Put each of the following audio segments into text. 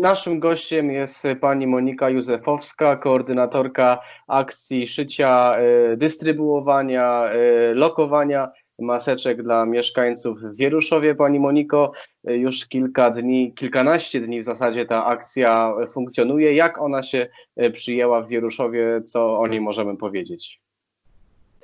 Naszym gościem jest pani Monika Józefowska, koordynatorka akcji szycia, e, dystrybuowania, e, lokowania maseczek dla mieszkańców w Wieruszowie. Pani Moniko, już kilka dni, kilkanaście dni w zasadzie ta akcja funkcjonuje. Jak ona się przyjęła w Wieruszowie? Co o niej możemy powiedzieć?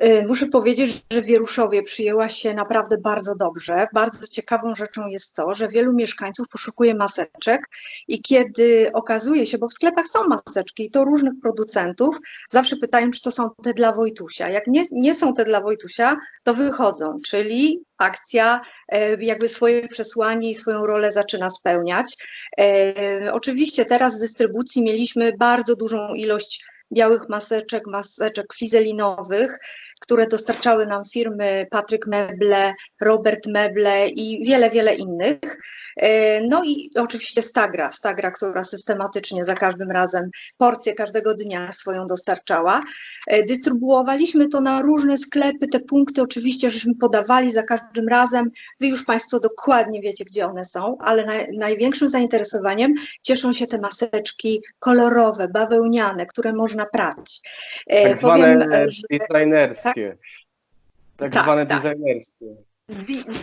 Y, muszę powiedzieć, że Wieruszowie przyjęła się naprawdę bardzo dobrze. Bardzo ciekawą rzeczą jest to, że wielu mieszkańców poszukuje maseczek i kiedy okazuje się, bo w sklepach są maseczki i to różnych producentów, zawsze pytają, czy to są te dla Wojtusia. Jak nie, nie są te dla Wojtusia, to wychodzą, czyli akcja e, jakby swoje przesłanie i swoją rolę zaczyna spełniać. E, oczywiście teraz w dystrybucji mieliśmy bardzo dużą ilość białych maseczek, maseczek flizelinowych, które dostarczały nam firmy Patryk Meble, Robert Meble i wiele, wiele innych. E, no i oczywiście Stagra, Stagra, która systematycznie za każdym razem porcję każdego dnia swoją dostarczała. E, dystrybuowaliśmy to na różne sklepy, te punkty oczywiście żeśmy podawali za każdym razem. Wy już Państwo dokładnie wiecie, gdzie one są, ale największym zainteresowaniem cieszą się te maseczki kolorowe, bawełniane, które można prać. E, tak Powiem, zwane że... designerskie. Tak, tak zwane tak. designerskie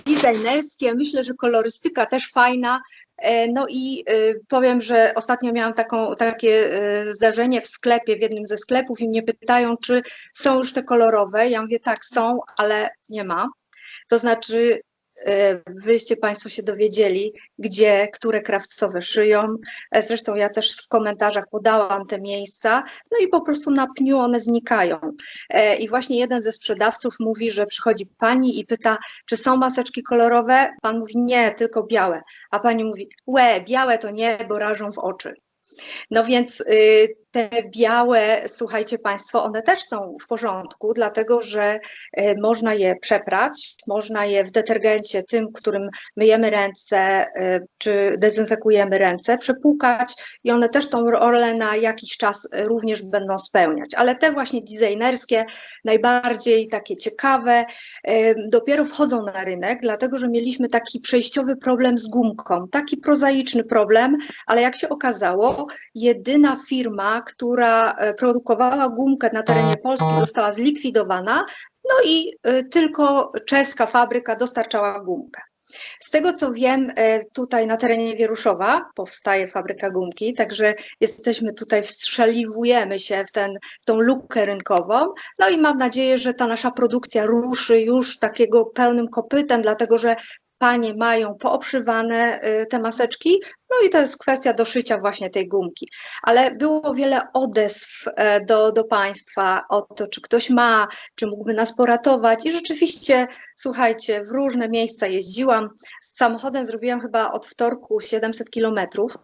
designerskie. Myślę, że kolorystyka też fajna. E, no i e, powiem, że ostatnio miałam taką, takie e, zdarzenie w sklepie, w jednym ze sklepów i mnie pytają, czy są już te kolorowe. Ja mówię, tak, są, ale nie ma. To znaczy E, wyście Państwo się dowiedzieli, gdzie które krawcowe szyją. E, zresztą ja też w komentarzach podałam te miejsca, no i po prostu na pniu one znikają. E, I właśnie jeden ze sprzedawców mówi, że przychodzi pani i pyta, czy są maseczki kolorowe? Pan mówi, nie, tylko białe. A pani mówi, łe, białe to nie, bo rażą w oczy. No więc y, te białe, słuchajcie Państwo, one też są w porządku, dlatego że y, można je przeprać, można je w detergencie, tym, którym myjemy ręce y, czy dezynfekujemy ręce, przepłukać i one też tą rolę na jakiś czas również będą spełniać. Ale te właśnie designerskie, najbardziej takie ciekawe, dopiero wchodzą na rynek, dlatego że mieliśmy taki przejściowy problem z gumką, taki prozaiczny problem, ale jak się okazało, jedyna firma, która e, produkowała gumkę na terenie Polski, została zlikwidowana, no i e, tylko czeska fabryka dostarczała gumkę. Z tego co wiem, e, tutaj na terenie Wieruszowa powstaje fabryka gumki, także jesteśmy tutaj, wstrzeliwujemy się w, ten, w tą lukę rynkową. No i mam nadzieję, że ta nasza produkcja ruszy już takiego pełnym kopytem, dlatego że panie mają pooprzywane y, te maseczki, no i to jest kwestia doszycia właśnie tej gumki. Ale było wiele odezw e, do, do Państwa o to, czy ktoś ma, czy mógłby nas poratować i rzeczywiście, słuchajcie, w różne miejsca jeździłam. Samochodem zrobiłam chyba od wtorku 700 kilometrów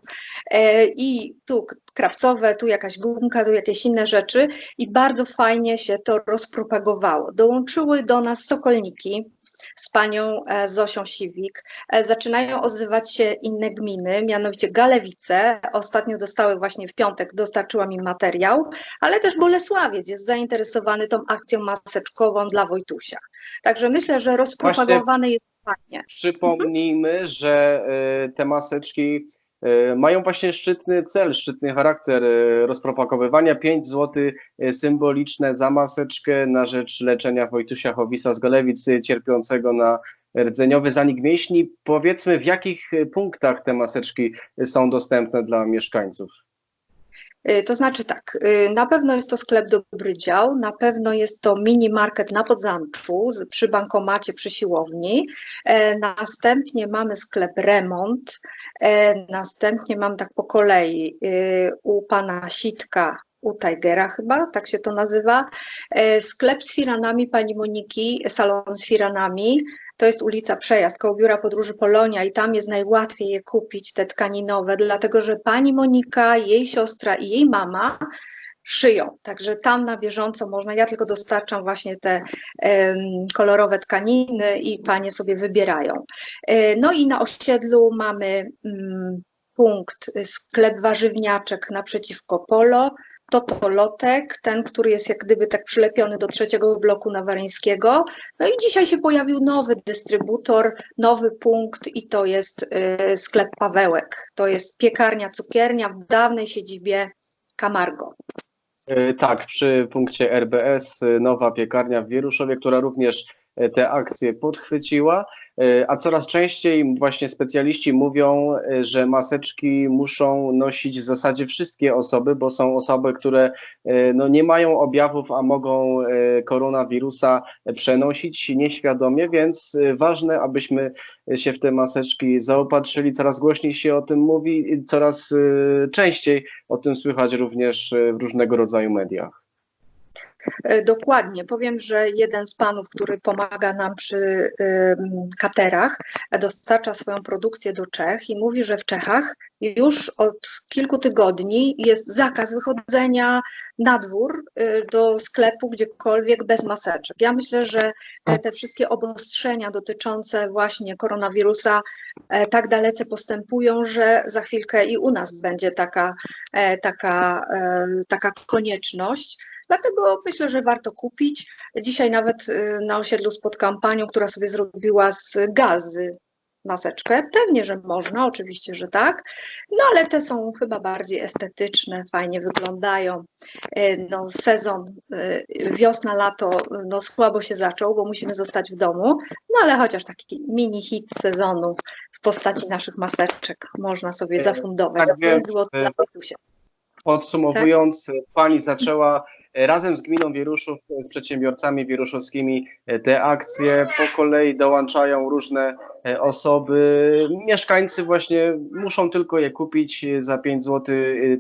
e, i tu krawcowe, tu jakaś gumka, tu jakieś inne rzeczy i bardzo fajnie się to rozpropagowało. Dołączyły do nas sokolniki, z panią e, Zosią Siwik. E, zaczynają odzywać się inne gminy, mianowicie Galewice. Ostatnio dostały właśnie w piątek, dostarczyłam im materiał, ale też Bolesławiec jest zainteresowany tą akcją maseczkową dla Wojtusia. Także myślę, że rozpropagowane jest fajnie. Przypomnijmy, że e, te maseczki mają właśnie szczytny cel, szczytny charakter e, rozpropagowywania 5 zł e, symboliczne za maseczkę na rzecz leczenia Wojtusia Howisa z Golewicy cierpiącego na rdzeniowy zanik mięśni. Powiedzmy, w jakich punktach te maseczki są dostępne dla mieszkańców? Y, to znaczy tak, y, na pewno jest to sklep Dobry Dział, na pewno jest to mini market na Podzamczu przy bankomacie przy siłowni, e, następnie mamy sklep Remont, e, następnie mam tak po kolei y, u pana Sitka u Tigera chyba, tak się to nazywa. E, sklep z firanami pani Moniki, salon z firanami, to jest ulica Przejazd koło Biura Podróży Polonia i tam jest najłatwiej je kupić, te tkaninowe, dlatego że pani Monika, jej siostra i jej mama szyją. Także tam na bieżąco można, ja tylko dostarczam właśnie te um, kolorowe tkaniny i panie sobie wybierają. E, no i na osiedlu mamy um, punkt sklep warzywniaczek naprzeciwko Polo, Totolotek, ten, który jest jak gdyby tak przylepiony do trzeciego bloku Nawaryńskiego. No i dzisiaj się pojawił nowy dystrybutor, nowy punkt i to jest y, sklep Pawełek. To jest piekarnia, cukiernia w dawnej siedzibie Camargo. E, Tak, przy punkcie RBS e, nowa piekarnia w Wieruszowie, która również te akcje podchwyciła, E, a coraz częściej właśnie specjaliści mówią, e, że maseczki muszą nosić w zasadzie wszystkie osoby, bo są osoby, które e, no, nie mają objawów, a mogą koronawirusa przenosić nieświadomie, więc ważne, abyśmy się w te maseczki zaopatrzyli. Coraz głośniej się o tym mówi, coraz częściej o tym słychać również w różnego rodzaju mediach. E, Dokładnie. Powiem, że jeden z panów, który pomaga nam przy katerach, dostarcza swoją produkcję do Czech i mówi, że w Czechach już od kilku tygodni jest zakaz wychodzenia na dwór y, do sklepu gdziekolwiek bez maseczek. Ja myślę, że e, te wszystkie obostrzenia dotyczące właśnie koronawirusa e, tak dalece postępują, że za chwilkę i u nas będzie taka, e, taka, taka konieczność. Dlatego myślę, że warto kupić. Dzisiaj nawet y, na osiedlu spotkałam panią, która sobie zrobiła z gazy maseczkę. Pewnie, że można, oczywiście, że tak. No ale te są chyba bardziej estetyczne, fajnie wyglądają. Y, No, sezon y, wiosna, lato no, słabo się zaczął, bo musimy zostać w domu. No ale chociaż taki mini hit sezonu w postaci naszych maseczek można sobie E, zafundować. tak Za 5 więc, e. Podsumowując, pani zaczęła e, razem z gminą Wieruszów, z przedsiębiorcami wieruszowskimi e, te akcje. Po kolei dołączają różne e, osoby. Mieszkańcy właśnie muszą tylko je kupić e, za 5 zł.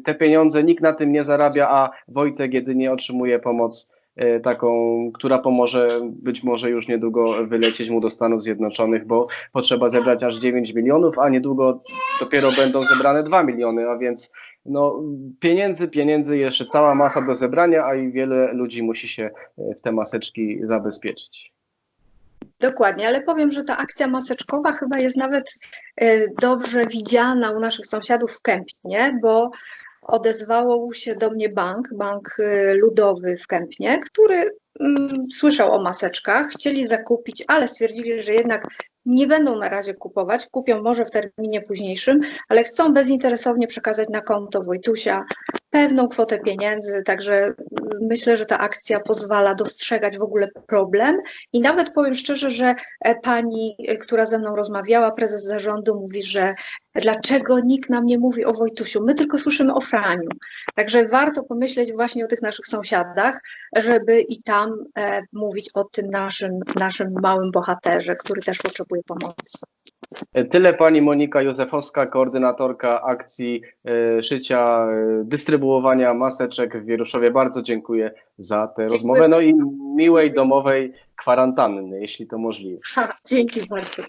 Te pieniądze nikt na tym nie zarabia, a Wojtek jedynie otrzymuje pomoc taką, która pomoże być może już niedługo wylecieć mu do Stanów Zjednoczonych, bo potrzeba zebrać aż 9 milionów, a niedługo dopiero będą zebrane 2 miliony, a więc no, pieniędzy, pieniędzy, jeszcze cała masa do zebrania, a i wiele ludzi musi się e, w te maseczki zabezpieczyć. Dokładnie, ale powiem, że ta akcja maseczkowa chyba jest nawet e, dobrze widziana u naszych sąsiadów w Kępnie, bo odezwało się do mnie bank, bank e, ludowy w Kępnie, który mm, słyszał o maseczkach, chcieli zakupić, ale stwierdzili, że jednak nie będą na razie kupować, kupią może w terminie późniejszym, ale chcą bezinteresownie przekazać na konto Wojtusia pewną kwotę pieniędzy, także myślę, że ta akcja pozwala dostrzegać w ogóle problem i nawet powiem szczerze, że e, pani, e, która ze mną rozmawiała, prezes zarządu mówi, że dlaczego nikt nam nie mówi o Wojtusiu, my tylko słyszymy o Franiu. Także warto pomyśleć właśnie o tych naszych sąsiadach, żeby i tam e, mówić o tym naszym, naszym małym bohaterze, który też potrzebuje pomocy. E, Tyle pani Monika Józefowska, koordynatorka akcji e, szycia, e, dystrybuowania maseczek w Wieruszowie. Bardzo dziękuję za tę rozmowę. No i miłej domowej kwarantanny, jeśli to możliwe. Dzięki bardzo.